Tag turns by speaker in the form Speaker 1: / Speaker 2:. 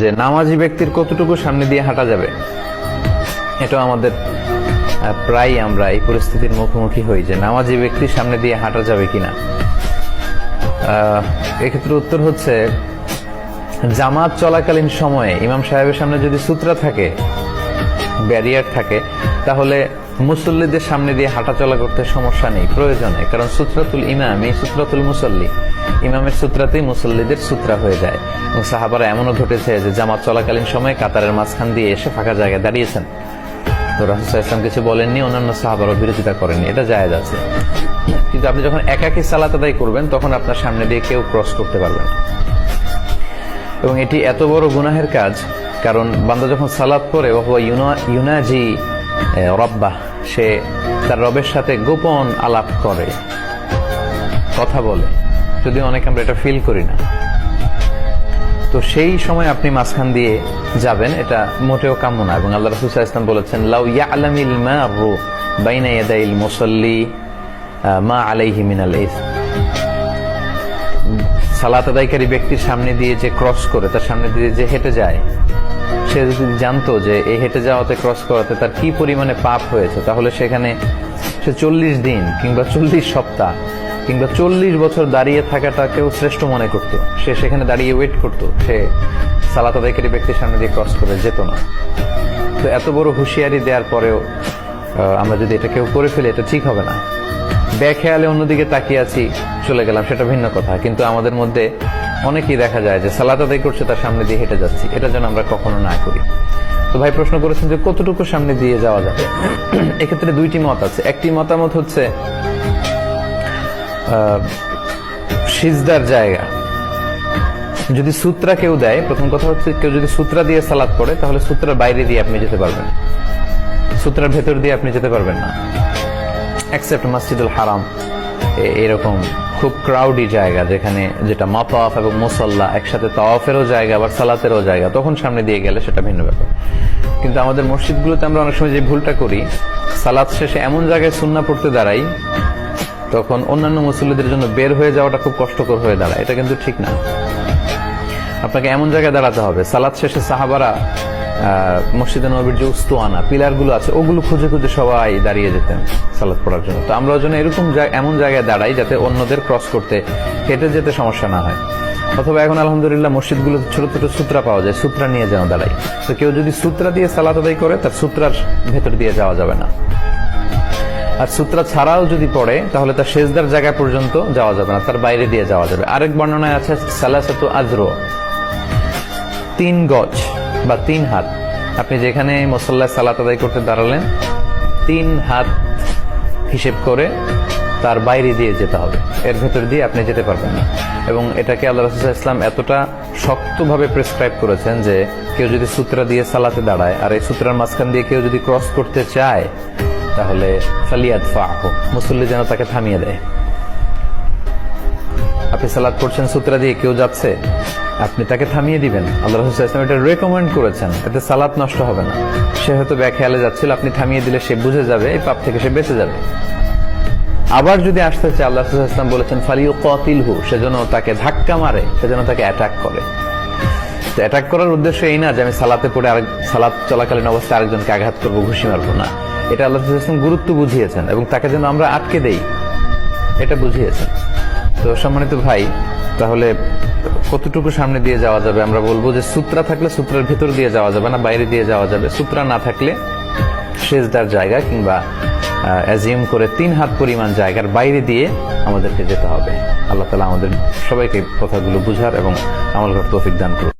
Speaker 1: যে নামাজি ব্যক্তির কতটুকু সামনে দিয়ে হাঁটা যাবে এটা আমাদের প্রায় আমরা এই পরিস্থিতির মুখোমুখি হই যে নামাজি ব্যক্তির সামনে দিয়ে হাঁটা যাবে কিনা। এক্ষেত্রে উত্তর হচ্ছে, জামাত চলাকালীন সময়ে ইমাম সাহেবের সামনে যদি সূত্রা থাকে, ব্যারিয়ার থাকে, তাহলে মুসল্লিদের সামনে দিয়ে হাঁটাচলা করতে সমস্যা নেই, প্রয়োজনে। কারণ সূত্রাতুল ইমাম, এই সূত্রাতুল মুসল্লি, ইমামের সূত্রাতেই মুসল্লিদের সূত্রা হয়ে যায়। এবং সাহাবারা এমনও ঘটেছে যে জামাত চলাকালীন সময়ে কাতারের মাঝখান দিয়ে এসে ফাঁকা জায়গায় দাঁড়িয়েছেন। তো রাসুল ইসলাম কিছু বলেননি, অন্যান্য সাহাবারও বিরোধিতা করেননি। এটা জায়েজ আছে। কিন্তু আপনি যখন একাকি সালাত আদায় করবেন, তখন আপনার সামনে দিয়ে কেউ ক্রস করতে পারবেন এবং এটি এত বড় গুনাহের কাজ, কারণ বান্দা যখন সালাদ পড়ে ও ইউনাজি রব্বা, সে তার রবের সাথে গোপন আলাপ করে। কথা বলে। যদি অনেক আমরা এটা ফিল করি না। তো সেই সময় আপনি মাঝখান দিয়ে যাবেন, এটা মোটেও কাম্য না। এবং আল্লাহ রসুল ইসলাম বলেছেন, লাউ ইয়ালামিল মারু বাইনা ইয়াদাইল মুসাল্লি মা আলাইহি মিনাল ইসম সালাত আদায়কারী ব্যক্তির সামনে দিয়ে যে ক্রস করে, তার সামনে দিয়ে যে হেঁটে যায় সে যদি জানতো যে এই হেঁটে যাওয়াতে ক্রস করাতে তার কি পরিমাণে পাপ হয়েছে, তাহলে সেখানে সে চল্লিশ দিন কিংবা চল্লিশ সপ্তাহ কিংবা চল্লিশ বছর দাঁড়িয়ে থাকাটাকেও শ্রেষ্ঠ মনে করত। সে সেখানে দাঁড়িয়ে ওয়েট করত। সে সালাত আদায়কারী ব্যক্তির সামনে দিয়ে ক্রস করে যেত না। তো এত বড় হুঁশিয়ারি দেওয়ার পরেও আমরা যদি এটা কেউ করে ফেলি, এটা ঠিক হবে না। বেখেয়ালে অন্যদিকে তাকিয়ে আছি, চলে গেলাম, সেটা ভিন্ন কথা। কিন্তু আমাদের মধ্যে অনেকেই দেখা যায় যে সালাত আদায় করছে, তার সামনে দিয়ে হেঁটে যাচ্ছি। এটা যেন আমরা কখনো না করি। তো ভাই প্রশ্ন করেছেন যে কতটুকু সামনে দিয়ে যাওয়া যাবে? এক্ষেত্রে দুইটি মত আছে। একটি মতামত হচ্ছে সিজদার জায়গা। যদি সূত্রা কেউ দেয়, প্রথম কথা হচ্ছে কেউ যদি সূত্রা দিয়ে সালাদ পড়ে, তাহলে সূত্রার বাইরে দিয়ে আপনি যেতে পারবেন। সূত্রার ভেতর দিয়ে আপনি যেতে পারবেন না। অ্যাকসেপ্ট মসজিদুল হারাম এরকম খুব ক্রাউডি জায়গা যেখানে যেটা মাতাফ এবং মুসল্লা একসাথে তাওয়াফেরও জায়গা আবার সালাতেরও জায়গা, তখন সামনে দিয়ে গেলে সেটা ভিন্ন ব্যাপার। কিন্তু আমাদের মসজিদগুলোতে আমরা অনেক সময় যে ভুলটা করি, সালাত শেষে এমন জায়গায় সুন্না পড়তে দাঁড়াই, তখন অন্যান্য মুসল্লিদের জন্য বের হয়ে যাওয়াটা খুব কষ্টকর হয়ে দাঁড়ায়, এটা কিন্তু ঠিক না। আপনাকে এমন জায়গায় দাঁড়াতে হবে সালাদ শেষে সাহাবারা মসজিদে নবীর যে উস্তুয়ানা পিলারগুলো আছে, ওগুলো খুঁজে খুঁজে সবাই দাঁড়িয়ে যেতেন সালাদ পড়ার জন্য। তো আমরা যেন এরকম এমন জায়গায় দাঁড়াই যাতে অন্যদের ক্রস করতে, হেঁটে যেতে সমস্যা না হয়। অথবা এখন আলহামদুলিল্লাহ মসজিদগুলো ছোট ছোট সূত্রা পাওয়া যায়, সূত্রা নিয়ে যেন দাঁড়াই। তো কেউ যদি সূত্রা দিয়ে সালাদ আদায় করে, তার সূত্রার ভেতর দিয়ে যাওয়া যাবে না। আর সূত্রা ছাড়াও যদি পড়ে, তাহলে তার শেষদার জায়গা পর্যন্ত যাওয়া যাবে না, তার বাইরে দিয়ে যাওয়া যাবে। আরেক বর্ণনায় আছে, সালাসাতু আজরো, তিন গজ। বা তিন হাত। আপনি যেখানে মুসল্লায় সালাত আদায় করতে দাঁড়ালেন, তিন হাত হিসেব করে তার বাইরে দিয়ে যেতে হবে। এর ভেতর দিয়ে আপনি যেতে পারবেন না। এবং এটাকে আল্লাহ রসুল ইসলাম এতটা শক্তভাবে প্রেসক্রাইব করেছেন যে কেউ যদি সূত্রা দিয়ে সালাতে দাঁড়ায় আর এই সূত্রার মাঝখান দিয়ে কেউ যদি ক্রস করতে চায়, তাহলে ফালিয়াদ ফাহ মুসল্লি যেন তাকে থামিয়ে দেয়। আপনি সালাদ করছেন সূত্রা দিয়ে কেউ যাচ্ছে? আপনি তাকে থামিয়ে দিবেন। আল্লাহ রসুল ইসলাম এটা রেকমেন্ড করেছেন। এতে সালাত নষ্ট হবে না। সে হয়তো ব্যাখ্যালে যাচ্ছিল, আপনি থামিয়ে দিলে সে বুঝে যাবে, এই পাপ থেকে সে বেঁচে যাবে। আবার যদি আসতে চায়, আল্লাহ রসুল ইসলাম বলেছেন ফালিউ কতিল হু সেজন্য তাকে ধাক্কা মারে সেজন্য তাকে অ্যাটাক করে। অ্যাটাক করার উদ্দেশ্য এই না যে আমি সালাতে পড়ে আরেক, সালাত চলাকালীন অবস্থায় আরেকজনকে আঘাত করব, ঘুষি মারবো। না। এটা আল্লাহ ইসলাম গুরুত্ব বুঝিয়েছেন এবং তাকে যেন আমরা আটকে দেই, এটা বুঝিয়েছেন। তো সম্মানিত ভাই, তাহলে কতটুকু সামনে দিয়ে যাওয়া যাবে? আমরা বলব যে সূত্রা থাকলে সূত্রের ভেতর দিয়ে যাওয়া যাবে না, বাইরে দিয়ে যাওয়া যাবে। সূত্রা না থাকলে সেজদার জায়গা কিংবা অ্যাজিউম করে তিন হাত পরিমাণ জায়গার বাইরে দিয়ে আমাদেরকে যেতে হবে। আল্লাহ তালা আমাদের সবাইকে কথাগুলো বুঝার এবং আমল করতে তৌফিক দান করুন